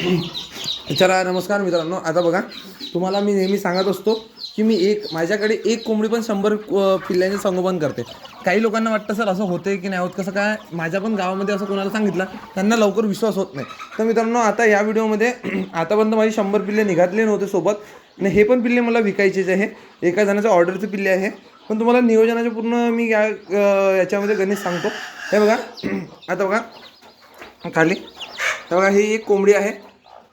चला नमस्कार मित्रांनो. आता बघा तुम्हाला मी नेहमी सांगत असतो की मी एक माझ्याकडे एक कोंबडी पण शंभर पिल्ल्यांचे संगोपन करते. काही लोकांना वाटतं सर असं होते की नाही होत? कसं काय? माझ्या पण गावामध्ये असं कोणाला सांगितलं त्यांना लवकर विश्वास होत नाही. तर मित्रांनो आता या व्हिडिओमध्ये आतापर्यंत माझी शंभर पिल्ले निघातले नव्हते सोबत आणि हे पण पिल्ले मला विकायचेच आहे. एका जणाच्या ऑर्डरचे पिल्ले आहे. पण तुम्हाला नियोजनाचे पूर्ण मी या याच्यामध्ये गणित सांगतो. हे बघा आता बघा खाली. तर बघा ही एक कोंबडी आहे.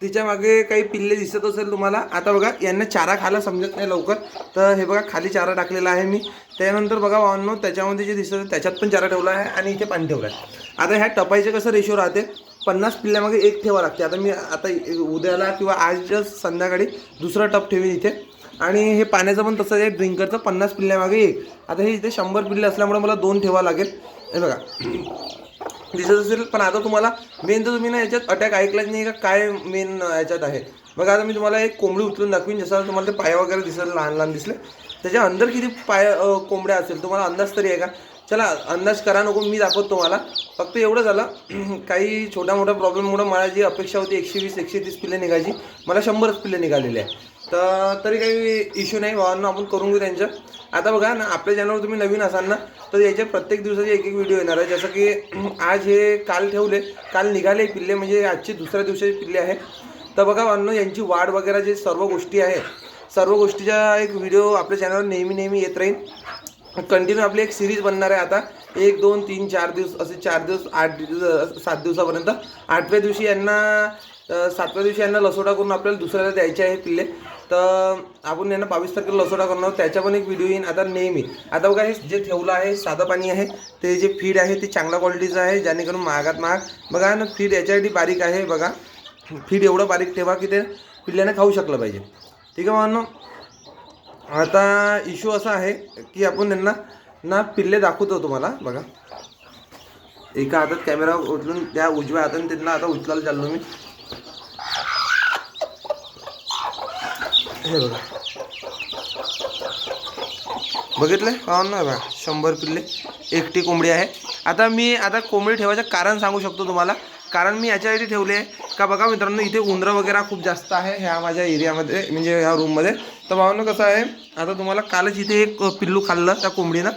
तिच्यामागे काही पिल्ले दिसत असेल तुम्हाला. आता बघा यांना चारा खायला समजत नाही लवकर. तर हे बघा खाली चारा टाकलेला आहे मी. त्यानंतर बघा वाहनो त्याच्यामध्ये जे दिसत आहे त्याच्यात पण चारा ठेवला आहे आणि इथे पाणी ठेवलं आहे. आता ह्या टपाईचे कसं रेशो राहते? पन्नास पिल्ल्यामागे एक ठेवा लागते. आता मी आता उद्याला किंवा आजच्या संध्याकाळी दुसरा टप ठेवीन इथे. आणि हे पाण्याचं पण तसंच आहे. ड्रिंकरचं पन्नास पिल्ल्यामागे एक. आता हे इथे शंभर पिल्ले असल्यामुळे मला दोन ठेवा लागेल. हे बघा. दिसत असेल पण आता तुम्हाला मेन तर तुम्ही ना याच्यात अटॅक ऐकलाच नाही का काय मेन याच्यात आहे. बघा आता मी तुम्हाला एक कोंबडी उचलून दाखवीन जसं तुम्हाला ते पाय वगैरे दिसत लहान लहान दिसले. त्याच्या अंदर किती पाय कोंबड्या असेल तुम्हाला अंदाज तरी आहे का? चला अंदाज करा नको मी दाखवतो तुम्हाला. फक्त एवढं झालं काही छोट्या मोठ्या प्रॉब्लेममुळं मला जी अपेक्षा होती एकशे वीस एकशे तीस पिल्ले निघायची. मला शंभरच पिल्ले निघालेले आहे. तर तरी काही इश्यू नाही भावांना आपण करून घेऊ त्यांच्या आता बघा ना आपल्या चॅनलवर तुम्ही नवीन असाल ना तर याच्या प्रत्येक दिवसाचे एक एक व्हिडिओ येणार आहे जसं की आज हे काल ठेवले काल निघाले पिल्ले म्हणजे आजची दुसऱ्या दिवसाचे पिल्ले आहे तर बघा भावांनो यांची वाढ वगैरे जे सर्व गोष्टी आहे सर्व गोष्टीचा एक व्हिडिओ आपल्या चॅनलवर नेहमी नेहमी येत राहील. कंटिन्यू आपली एक सिरीज बनणार आहे आता. एक दोन तीन चार दिवस असे चार दिवस आठ दिवस सात दिवसापर्यंत. आठव्या दिवशी यांना सातव्या दिवशी यांना लसोटा करून आपल्याला दुसऱ्याला द्यायचे आहे पिल्ले. तर आपण यांना बावीस तारखेला लसोडा करणार त्याच्या पण एक व्हिडिओ येईन. आता नेहमी. आता बघा हे जे ठेवलं आहे साधं पाणी आहे ते जे फीड आहे ते चांगल्या क्वालिटीचं आहे. जेणेकरून महागात महाग. बघा ना फीड याच्यासाठी बारीक आहे बघा. फीड एवढं बारीक ठेवा की ते पिल्ल्याने खाऊ शकलं पाहिजे. ठीक आहे मग आता इश्यू असा आहे की आपण त्यांना ना पिल्ले दाखवतो तुम्हाला. बघा. एका हातात कॅमेरा उचलून त्या उजव्या हाताने त्यांना आता उचलायला चाललो मी. हे बघा. बघितलं पाहून ना बघा. शंभर पिल्ले. एकटी कोंबडी आहे. आता मी आता कोंबडी ठेवायचं कारण सांगू शकतो तुम्हाला. कारण मी याच्यासाठी ठेवले आहे. का बघा मित्रांनो इथे उंदरं वगैरे खूप जास्त आहे ह्या माझ्या एरियामध्ये म्हणजे ह्या रूममध्ये तर भावांनो कसं आहे आता तुम्हाला कालच इथे एक पिल्लू खाल्लं त्या कोंबडीनं.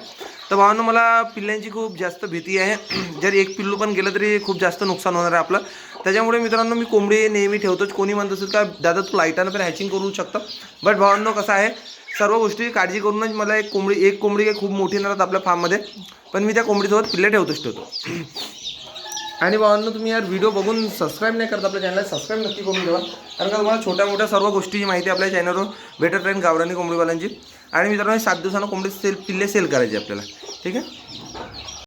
तर भावांनो मला पिल्ल्यांची खूप जास्त भीती आहे. जर एक पिल्लू पण गेलं तरी खूप जास्त नुकसान होणार आहे आपलं. त्याच्यामुळे मित्रांनो मी कोंबडी नेहमी ठेवतोच. कोणी म्हणत असेल का दादा तू लाईटानं पण हॅचिंग करू शकतं. बट भावांनो कसं आहे सर्व गोष्टी काळजी करूनच मला एक कोंबडी एक कोंबडी काही खूप मोठी नरात आपल्या फार्ममध्ये पण मी त्या कोंबडीसोबत पिल्ले ठेवतोच ठेवतो. आणि भावांना तुम्ही यार व्हिडिओ बघून सबस्क्राईब नाही करत आपल्या चॅनलला सबस्क्राईब नक्की करून ठेवा. कारण का तुम्हाला छोट्या मोठ्या सर्व गोष्टीची माहिती आपल्या चॅनलवर भेटत राहील गावरानी कोंबडीवाल्यांची. आणि मित्रांनो सात दिवसानं कोंबडी सेल पिल्ले सेल करायचे आपल्याला. ठीक आहे?